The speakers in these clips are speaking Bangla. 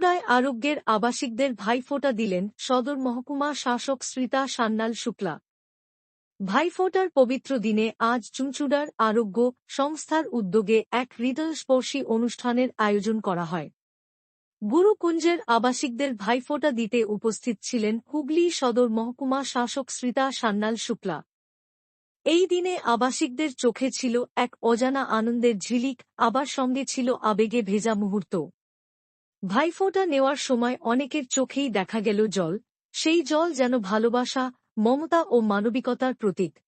চুঁচুড়ায় আরোগ্যের আবাসিকদের ভাইফোঁটা দিলেন সদর মহকুমা শাসক শ্রীতা সান্যাল শুক্লা। ভাইফোঁটার পবিত্র দিনে আজ চুঁচুড়ার আরোগ্য সংস্থার উদ্যোগে এক হৃদয়স্পর্শী অনুষ্ঠানের আয়োজন করা হয়। গুরুকুঞ্জের আবাসিকদের ভাইফোঁটা দিতে উপস্থিত ছিলেন হুগলি সদর মহকুমা শাসক শ্রীতা সান্যাল শুক্লা। এই দিনে আবাসিকদের চোখে ছিল এক অজানা আনন্দের ঝিলিক, আবার সঙ্গে ছিল আবেগে ভেজা মুহূর্ত। ভাইফোঁটা নেওয়ার সময় অনেকের চোখেই দেখা গেল জল, সেই জল যেন ভালোবাসা, মমতা ও মানবিকতার প্রতীক।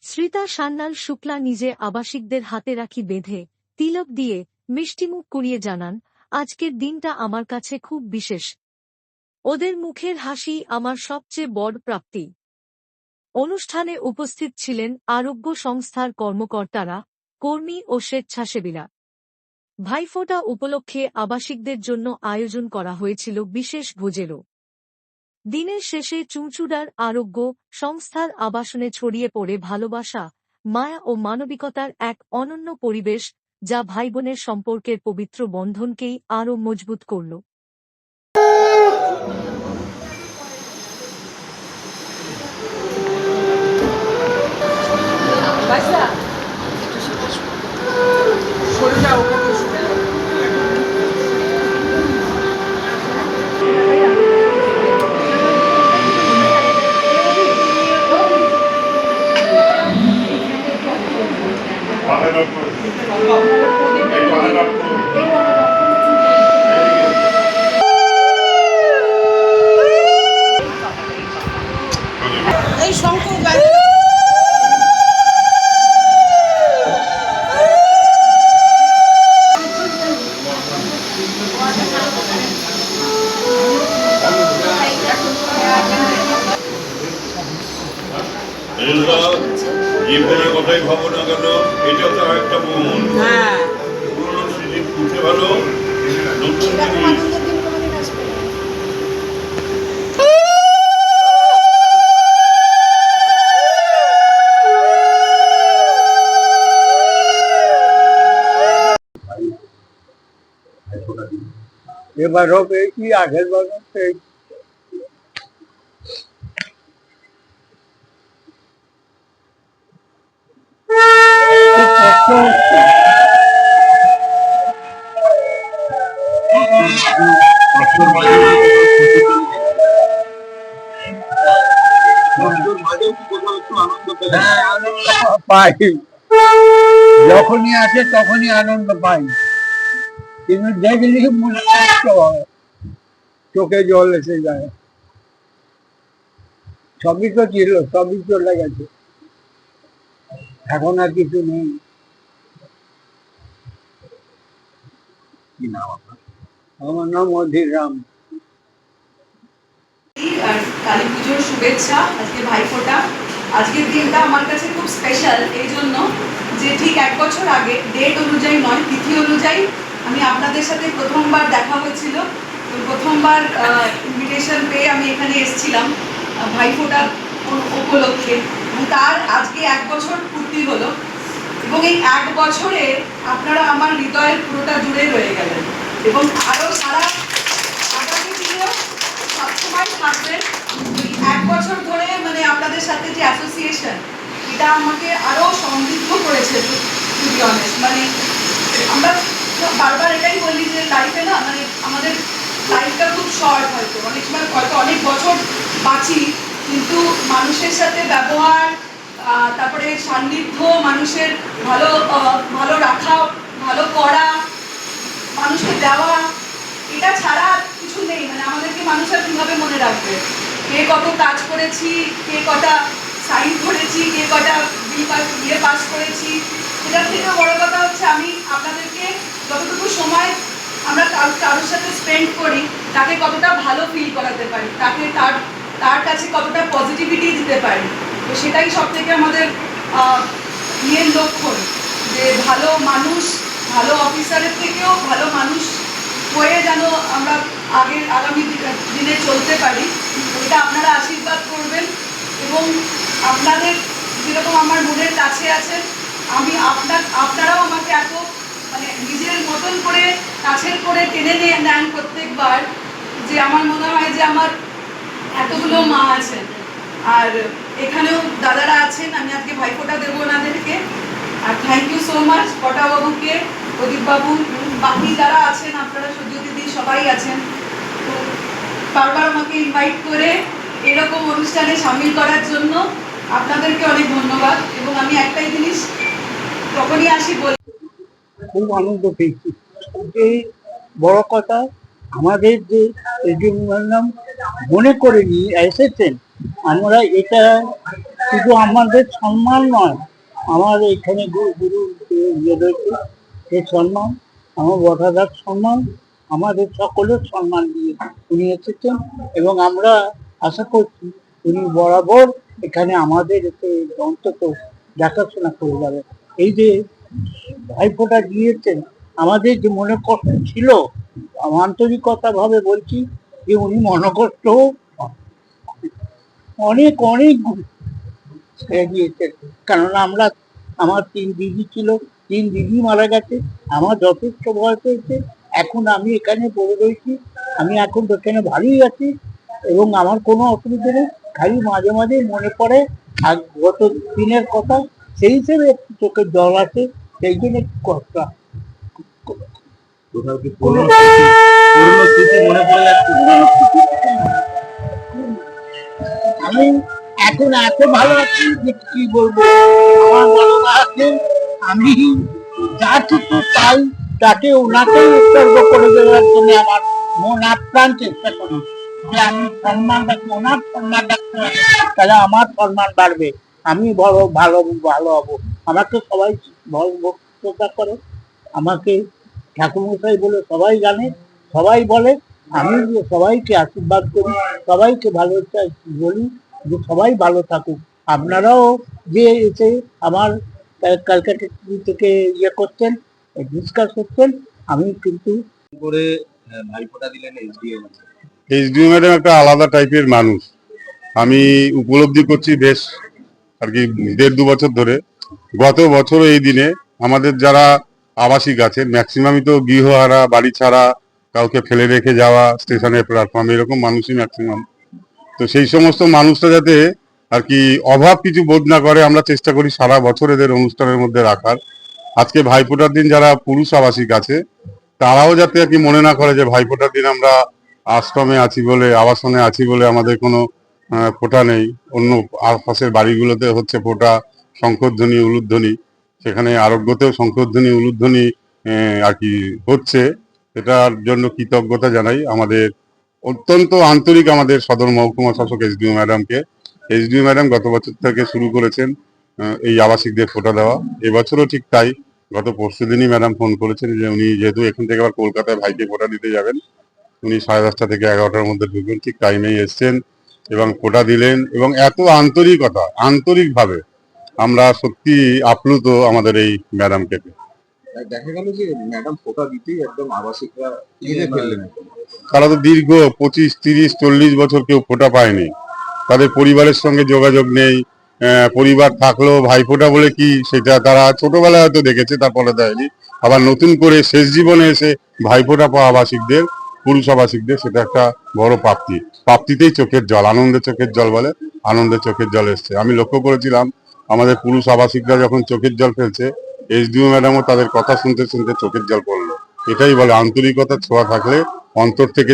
শ্রীতা সান্যাল শুক্লা নিজে আবাসিকদের হাতে রাখি বেঁধে, তিলক দিয়ে মিষ্টিমুখ কুড়িয়ে জানান, আজকের দিনটা আমার কাছে খুব বিশেষ। ওদের মুখের হাসি আমার সবচেয়ে বড় প্রাপ্তি। অনুষ্ঠানে উপস্থিত ছিলেন আরোগ্য সংস্থার কর্মকর্তারা, কর্মী ও স্বেচ্ছাসেবীরা। ভাইফোঁটা উপলক্ষে আবাসিকদের জন্য আয়োজন করা হয়েছিল বিশেষ ভোজেরও। দিনের শেষে চুঁচুড়ার আরোগ্য সংস্থার আবাসনে ছড়িয়ে পড়ে ভালোবাসা, মায়া ও মানবিকতার এক অনন্য পরিবেশ যা ভাইবোনের সম্পর্কের পবিত্র বন্ধনকেই আরও মজবুত করল। এই শঙ্কর গাড়ি এগুলো কথাই ভাবো না কেন এটা তো একটা মন। হ্যাঁ। পুরোনো স্মৃতি উঠে ভালো নতুন জিনিস আনন্দের দিন কোনোদিন আসবে না। এবার হবে কি আগের বার এই খুব কষ্ট হচ্ছে। কষ্টের মাঝে হ্যাঁ, আনন্দ পাই যখনই আসে তখনই আনন্দ পাই চোখে জল এসে যায়। সবই তো ছিল, সবই চলে গেছে। এখন আর কিছু নেই? আমার নাম অধীর রাম কালী পুজোর শুভেচ্ছা, আজকে ভাইফোঁটা। আজকের দিনটা আমার কাছে খুব স্পেশাল এই জন্য যে ঠিক এক বছর আগে ডেট অনুযায়ী নয়, তিথি অনুযায়ী আমি আপনাদের সাথে প্রথমবার দেখা হয়েছিল। প্রথমবার ইনভিটেশন পেয়ে আমি এখানে এসেছিলাম ভাইফোঁটা উপলক্ষে। তার আজকে এক বছর পূর্তি হলো। এবং এই এক বছরে আপনারা আমার হৃদয়ের পুরোটা জুড়ে রয়ে গেলেন। এবং আরও সারা আগামী দিনেও সবসময় থাকবেন। এক বছর ধরে মানে আপনাদের সাথে যে অ্যাসোসিয়েশন এটা আমাকে আরও সমৃদ্ধ করেছে মানে আমরা বারবার এটাই বলি যে লাইফে না মানে আমাদের লাইফটা খুব শর্ট হয়তো। অনেক সময় হয়তো অনেক বছর বাঁচি, কিন্তু মানুষের সাথে ব্যবহার তারপরে সান্নিধ্য, মানুষের ভালো ভালো রাখা, ভালো করা, মানুষকে দেওয়া, এটা ছাড়া কিছু নেই। মানে আমাদেরকে মানুষ আর কীভাবে মনে রাখবে? কে কত কাজ করেছি, কে কটা সাইন করেছি কে কটা বিল পাস বিয়ে পাস করেছি এটার থেকে বড় হচ্ছে আমি আপনাদেরকে যতটুকু সময় আমরা কারোর সাথে স্পেন্ড করি, তাকে কতটা ভালো ফিল করাতে পারি, তাকে তার তার কাছে কতটা পজিটিভিটি দিতে পারি, তো সেটাই সব থেকে আমাদের ইয়ের লক্ষণ যে ভালো মানুষ, ভালো অফিসারের থেকেও ভালো মানুষ হয়ে যেন আমরা আগের আগামী দিনে চলতে পারি, এটা আপনারা আশীর্বাদ করবেন এবং আপনাদের যেরকম আমার মনের কাছে আছেন আমি আপনার, আপনারাও আমাকে এত মানে নিজের মতন করে কাছের করে টেনে নিয়ে নেন প্রত্যেকবার যে আমার মনে হয় যে আমার এতগুলো মা আছেন। আর এখানেও দাদারা আছেন, আমি আজকে ভাইফোঁটা দেবো ওনাদেরকে। আর থ্যাংক ইউ সো মাচ বাবুকে প্রদীপবাবু, বাকি যারা আছেন, আপনারা সূর্য দিদি সবাই আছেন। তো বারবার আমাকে ইনভাইট করে এরকম অনুষ্ঠানে সামিল করার জন্য আপনাদেরকে অনেক ধন্যবাদ। এবং আমি একটাই জিনিস তখনই আসি বলি খুব আনন্দ পেয়েছি। যে বড় কথা, আমাদের যে নাম মনে করে নিয়ে এসেছেন, আমরা এটা শুধু আমাদের সম্মান নয়, আমার এখানে গুরু গুরু ইয়ে রয়েছে, সে সম্মান, আমার বটাদার সম্মান, আমাদের সকলের সম্মান দিয়ে উনি এসেছেন এবং আমরা আশা করছি উনি বরাবর এখানে আমাদের এতে অন্তত দেখাশোনা করে যাবে এই যে ভাইফোঁটা দিয়েছেন, আমাদের যে মনে কষ্ট ছিল আন্তরিকতা ভাবে বলছি যে উনি মনকষ্ট অনেক অনেক ছেড়ে দিয়েছেন। কারণ আমরা, আমার তিন দিদি ছিল, তিন দিদি মারা গেছে, আমার যথেষ্ট বয়স হয়েছে এখন আমি এখানে পড়ে রয়েছি, আমি এখন এখানে ভালোই আছি এবং আমার কোনো অসুবিধা নেই, খালি মাঝে মাঝে মনে পড়ে গত দিনের কথা সেই হিসেবে একটু চোখের জল আছে সেই জন্য কষ্ট কোথাও কি পুরনো স্মৃতি? মনে পড়ে যাচ্ছে? আমি এখন এত ভালো আছি যে কি বলব? আমার বাবা আমি। যা কিছু পাই তাকে ওনাকে উৎসর্গ করে দেওয়ার জন্য আমার মন আপ্রাণ চেষ্টা করি যে আমি সম্মান রাখি ওনার সম্মান রাখতে তাহলে আমার সম্মান বাড়বে। আমি বড় ভালো ভালো হব। আমাকে সবাই ভক্ততা করে। আমাকে ঠাকুরমশাই বলে সবাই জানে সবাই বলে আমি যে সবাইকে আশীর্বাদ করি সবাইকে ভালো চাই বলি যে সবাই ভালো থাকুক। আপনারাও যে এসে আমার ক্যালকাটা থেকে ইয়ে করছেন ডিসকাস করছেন আমি কিন্তু করে আহ, ভাইফোঁটা দিলেন এসডিএম এইচডিও ম্যাডাম একটা আলাদা টাইপের মানুষ। আমি উপলব্ধি করছি বেশ আর কি দেড় দু বছর ধরে। গত বছর এই দিনে আমাদের যারা আবাসিক আছে ম্যাক্সিমামই তো গৃহহারা, বাড়ি ছাড়া, কাউকে ফেলে রেখে যাওয়া, স্টেশনের প্ল্যাটফর্ম এরকম মানুষই ম্যাক্সিমাম তো সেই সমস্ত মানুষরা যাতে আর কি অভাব কিছু বোধ না করে, আমরা চেষ্টা করি সারা বছর এদের অনুষ্ঠানের মধ্যে রাখার। আজকে ভাইফোঁটার দিন যারা পুরুষ আবাসিক আছে, তারাও যাতে আর কি মনে না করে যে ভাইফোঁটার দিন আমরা আশ্রমে আছি বলে, আবাসনে আছি বলে আমাদের কোনো ফোঁটা নেই। অন্য আশপাশের বাড়িগুলোতে হচ্ছে ফোঁটা, শঙ্করধ্বনি, উলুধ্বনি। সেখানে আরোগ্যতেও শঙ্করধ্বনি, উলুধ্বনি আর কি হচ্ছে। এটার জন্য কৃতজ্ঞতা জানাই আমাদের অত্যন্ত আন্তরিক আমাদের সদর মহকুমা শাসক এস এসডিও ম্যাডামকে। এসডিও ম্যাডাম গত বছর থেকে শুরু করেছেন এই আবাসিকদের ফোঁটা দেওয়া। এবছরও ঠিক তাই। গত পরশু দিনই ম্যাডাম ফোন করেছেন যে উনি যেহেতু এখান থেকে আবার কলকাতায় ভাইকে ফোঁটা দিতে যাবেন, উনি সাড়ে দশটা থেকে এগারোটার মধ্যে ঢুকবেন, ঠিক টাইমেই এসছেন। এবং ফোঁটা দিলেন এবং এত আন্তরিকতা আন্তরিকভাবে আমরা সত্যি আপ্লুত আমাদের এই ম্যাডামকে। দেখা গেল যে ম্যাডাম ফোঁটা দিতেই একদম আবাসিকরা ফেললেন। তারা তো দীর্ঘ পঁচিশ তিরিশ চল্লিশ বছর কেউ ফোঁটা পায়নি। তাদের পরিবারের সঙ্গে যোগাযোগ নেই আহ, পরিবার থাকলেও ভাইফোঁটা বলে কি সেটা তারা ছোটবেলায় হয়তো দেখেছে তারপরে দেয়নি। আবার নতুন করে শেষ জীবনে এসে ভাইফোঁটা পাওয়া আবাসিকদের পুরুষ আবাসিকদের সেটা একটা বড় প্রাপ্তি। প্রাপ্তিতেই চোখের জল আনন্দের চোখের জল বলে আনন্দের চোখের জল এসছে। আমি লক্ষ্য করেছিলাম, আমাদের পুরুষ আবাসিকরা যখন চোখের জল ফেলছে, এসডিও ম্যাডামও তাদের কথা শুনতে শুনতে চোখের জল পড়ল। এটাই বলে, আন্তরিকতা ছোঁয়া থাকলে অন্তর থেকে